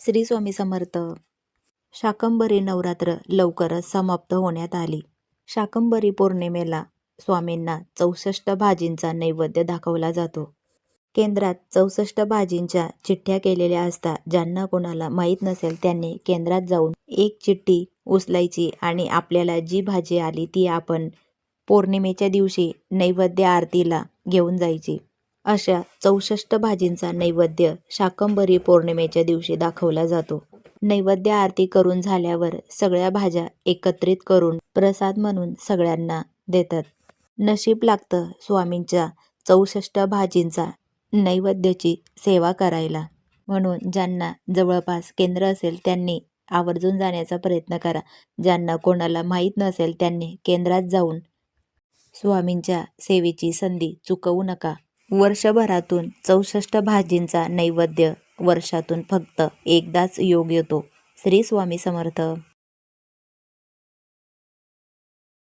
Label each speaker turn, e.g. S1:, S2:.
S1: श्री स्वामी समर्थ. शाकंभरी नवरात्र लवकरच समाप्त होण्यात आली. शाकंभरी पौर्णिमेला स्वामींना चौसष्ट भाजींचा नैवेद्य दाखवला जातो. केंद्रात चौसष्ट भाजींच्या चिठ्ठ्या केलेल्या असतात ज्यांना कोणाला माहीत नसेल त्यांनी केंद्रात जाऊन एक चिठ्ठी उचलायची आणि आपल्याला जी भाजी आली ती आपण पौर्णिमेच्या दिवशी नैवेद्य आरतीला घेऊन जायची. अशा चौसष्ट भाजींचा नैवेद्य शाकंभरी पौर्णिमेच्या दिवशी दाखवला जातो. नैवेद्य आरती करून झाल्यावर सगळ्या भाज्या एकत्रित करून प्रसाद म्हणून सगळ्यांना देतात. नशीब लागतं स्वामींच्या चौसष्ट भाजींचा नैवेद्याची सेवा करायला. म्हणून ज्यांना जवळपास केंद्र असेल त्यांनी आवर्जून जाण्याचा प्रयत्न करा. ज्यांना कोणाला माहीत नसेल त्यांनी केंद्रात जाऊन स्वामींच्या सेवेची संधी चुकवू नका. वर्षभरातून चौसष्ट भाजींचा नैवेद्य वर्षातून फक्त एकदाच योग येतो. श्री स्वामी समर्थ.